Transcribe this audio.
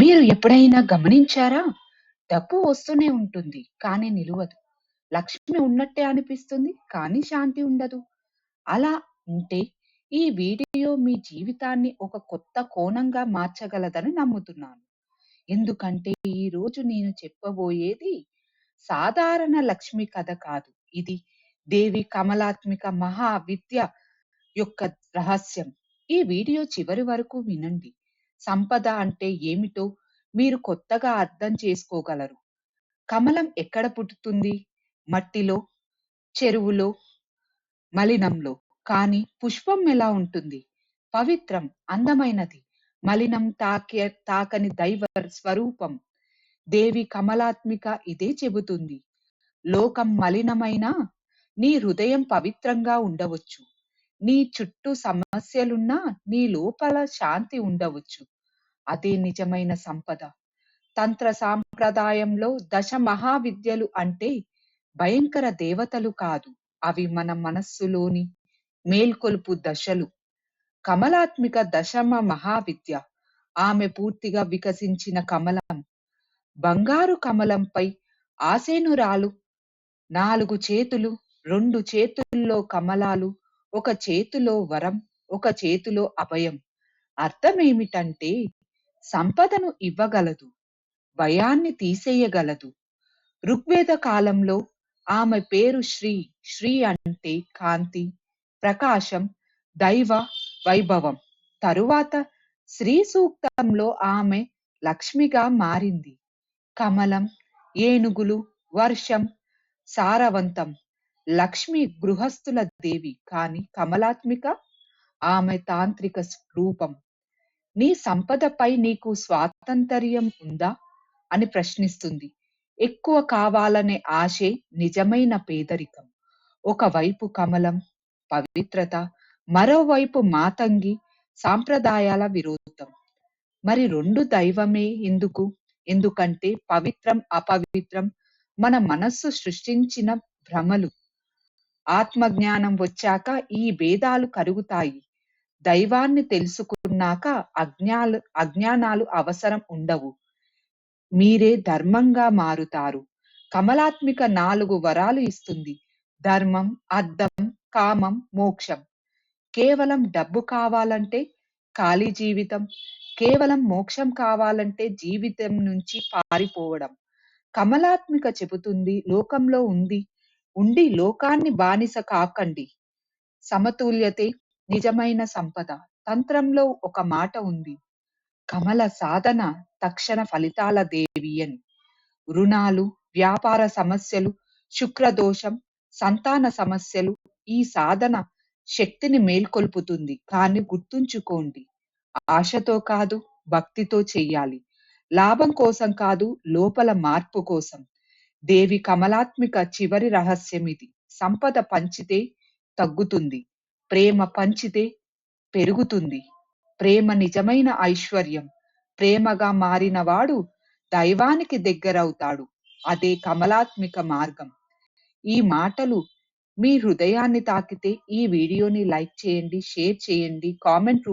మీరు ఎప్పుడైనా గమనించారా? డబ్బు వస్తూనే ఉంటుంది. కానీ నిలువదు. లక్ష్మి ఉన్నట్టే అనిపిస్తుంది. కానీ శాంతి ఉండదు. అలా ఉంటే ఈ వీడియో మీ జీవితాన్ని ఒక కొత్త కోణంగా మార్చగలదని నమ్ముతున్నాను. ఎందుకంటే ఈరోజు నేను చెప్పబోయేది సాధారణ లక్ష్మి కథ కాదు. ఇది దేవి కమలాత్మిక మహా విద్య యొక్క రహస్యం. ఈ వీడియో చివరి వరకు వినండి. సంపద అంటే ఏమిటో మీరు కొత్తగా అర్థం చేసుకోగలరు. కమలం ఎక్కడ పుట్టుతుంది? మట్టిలో, చెరువులో, మలినంలో. కానీ పుష్పం ఎలా ఉంటుంది? పవిత్రం, అందమైనది. మలినం తాకే తాకని దైవ స్వరూపం. దేవి కమలాత్మిక ఇదే చెబుతుంది. లోకం మలినమైనా నీ హృదయం పవిత్రంగా ఉండవచ్చు. నీ చుట్టూ సమస్యలున్నా నీ లోపల శాంతి ఉండవచ్చు. అదే నిజమైన సంపద. తంత్ర సాంప్రదాయంలో దశ మహావిద్యలు అంటే భయంకర దేవతలు కాదు. అవి మన మనస్సులోని మేల్కొలుపు దశలు. కమలాత్మిక దశమ మహావిద్య. ఆమె పూర్తిగా వికసించిన కమలం. బంగారు కమలంపై ఆసేనురాలు నాలుగు చేతులు, రెండు చేతుల్లో కమలాలు, ఒక చేతిలో వరం, ఒక చేతిలో అభయం. అర్థమేమిటంటే సంపదను ఇవ్వగలదు. భయాన్ని తీసేయగలదు. ఋగ్వేద కాలంలో ఆమె పేరు శ్రీ. శ్రీ అంటే కాంతి, ప్రకాశం, దైవ వైభవం. తరువాత శ్రీ సూక్తంలో ఆమె లక్ష్మిగా మారింది. కమలం, ఏనుగులు, వర్షం సారవంతం. లక్ష్మి గృహస్థుల దేవి కాని కమలాత్మిక ఆమె తాంత్రిక రూపం. నీ సంపదపై నీకు స్వాతంత్ర్యం ఉందా? అని ప్రశ్నిస్తుంది. ఎక్కువ కావాలనే ఆశే నిజమైన పేదరికం. ఒకవైపు కమలం, పవిత్రత, మరోవైపు మాతంగి, సాంప్రదాయాల విరోధం. మరి రెండు దైవమే ఎందుకు? ఎందుకంటే పవిత్రం, అపవిత్రం మన మనస్సు సృష్టించిన భ్రమలు. ఆత్మజ్ఞానం వచ్చాక ఈ భేదాలు కరుగుతాయి. దైవాన్ని తెలుసుకున్నాక అజ్ఞాలు అజ్ఞానాలు అవసరం ఉండవు. మీరే ధర్మంగా మారుతారు. కమలాత్మిక నాలుగు వరాలు ఇస్తుంది. ధర్మం, అర్థం, కామం, మోక్షం. కేవలం డబ్బు కావాలంటే ఖాళీ జీవితం. కేవలం మోక్షం కావాలంటే జీవితం నుంచి పారిపోవడం. కమలాత్మిక చెబుతుంది లోకంలో ఉంది ఉండి లోకాన్ని బానిస కాకండి. సమతుల్యతే నిజమైన సంపద. తంత్రంలో ఒక మాట ఉంది. కమల సాధన తక్షణ ఫలితాల దేవి అని. రుణాలు, వ్యాపార సమస్యలు, శుక్రదోషం, సంతాన సమస్యలు ఈ సాధన శక్తిని మేల్కొల్పుతుంది. కానీ గుర్తుంచుకోండి ఆశతో కాదు భక్తితో చెయ్యాలి. లాభం కోసం కాదు లోపల మార్పు కోసం. దేవి కమలాత్మిక చివరి రహస్యం ఇది. సంపద పంచితే తగ్గుతుంది. ప్రేమ పంచితే పెరుగుతుంది. ప్రేమ నిజమైన ఐశ్వర్యం. ప్రేమగా మారినవాడు దైవానికి దగ్గరవుతాడు. అదే కమలాత్మిక మార్గం. ఈ మాటలు మీ హృదయాన్ని తాకితే ఈ వీడియోని లైక్ చేయండి, షేర్ చేయండి, కామెంట్